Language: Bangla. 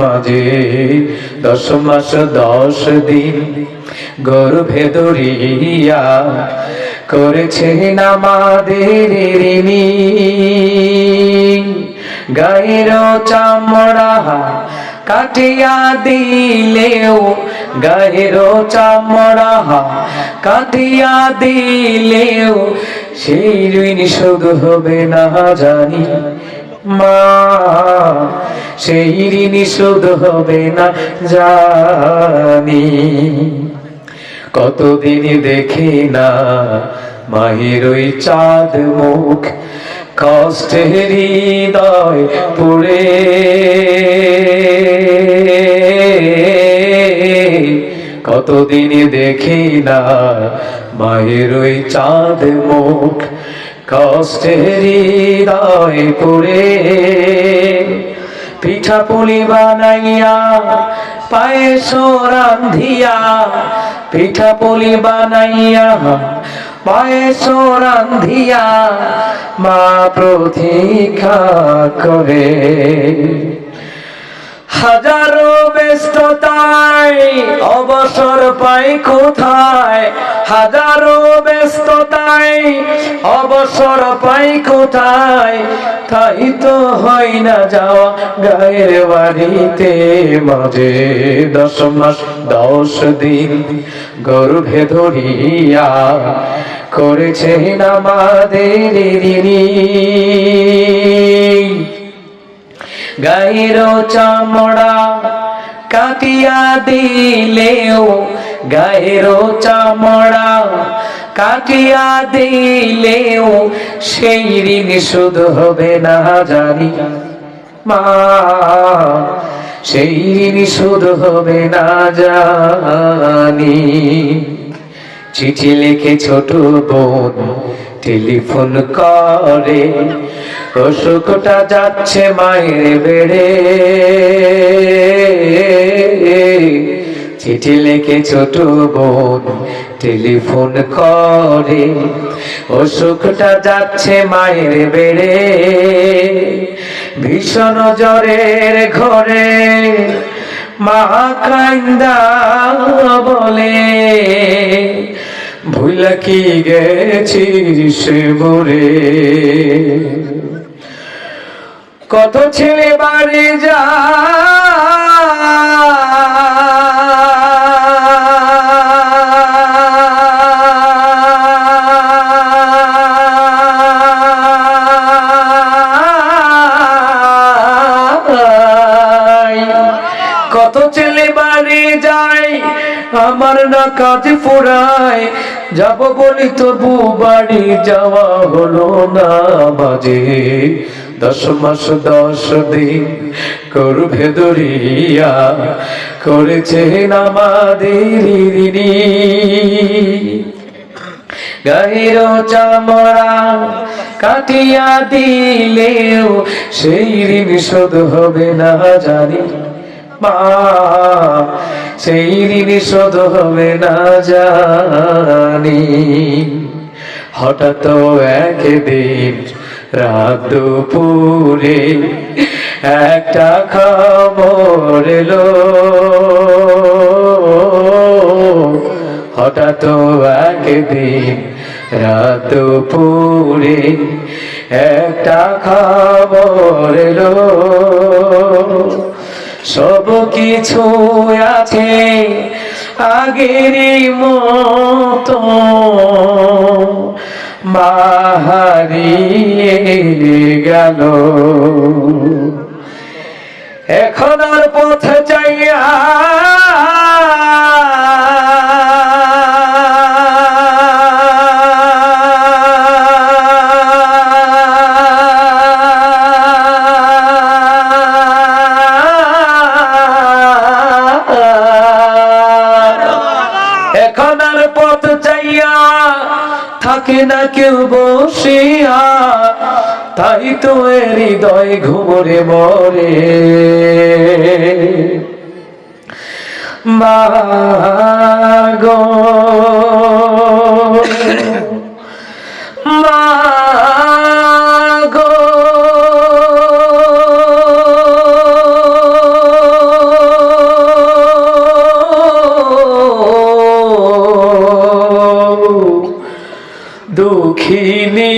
মাঝে দশ মাস, দশ দিন গর্ভে দরিয়া করেছেন আমাদের ঋণী গায়ের চামড়া কাটিয়া দিলেও, গায়ের চামড়া কাটিয়া দিলেও, সেই ঋণ শোধ হবে না জানি। মা, সেই ঋণ শোধ হবে না জানি। কতদিন দেখি না মায়ের ওই চাঁদ মুখ কষ্টে হৃদয় পুড়ে। কতদিন দেখি না মায়ের ওই চাঁদ মুখ কষ্টে হৃদয় পুড়ে পিঠা পুলি বানাইয়া পায়েস রান্ধিয়া পিঠা পুলি বানাইয়া পায়েস রান্ধিয়া মা প্রতীক্ষা করে। হাজারো ব্যস্ততায়, অবসর পাই কোথায়? হাজারো ব্যস্ততায়, অবসর পাই কোথায়? তাই তো হয় না যাওয়া গায়ের বাড়িতে। মাঝে দশ মাস, দশ দিন গর্ভে ধরিয়া করেছেন আমাদের গায়ের চামড়া কাটিয়া দিলেও গায়ের চামড়া কাটিয়া দিলেও সেই ঋণ শুধু হবে না জানি। মা, সেই ঋণ শুধু হবে না জানি। চিঠি লিখে ছোট বোন টেলিফোন করে, অসুখটা যাচ্ছে মায়ের বেড়ে। চিঠি লিখে ছোট বোন, টেলিফোন করে। অসুখটা যাচ্ছে মায়ের বেড়ে, ভীষণ জ্বরের ঘরে। মা কান্দা বলে, ভুলা কি গেছিস মোরে কত ছেলে বাড়ি যা আমার না কাজ ফুরায়, যাব বলি তবু বাড়ি যাওয়া হলো না বাজে দশ মাস, দশ দিন করবে দরিয়া করেছেন আমাদের গায়ের চামড়া কাটিয়া দিলেও সেই ঋণ শোধ হবে না জানি মা। সেই ঋণ শোধ হবে না জানি। হঠাৎ একদিন রাত দুপুরে একটা খবর এলো। হঠাৎ একদিন রাত পুরে একটা খবর এলো। সব কিছু আছে আগেরই মতো। মাহারিয়ে গেল। এখন আর পথ চাইয়া পথ চাইয়া থাকে না কেউ বসিয়া তাই তো হৃদয় ঘুমরে মরে। মাগো মাগো দুঃখিনী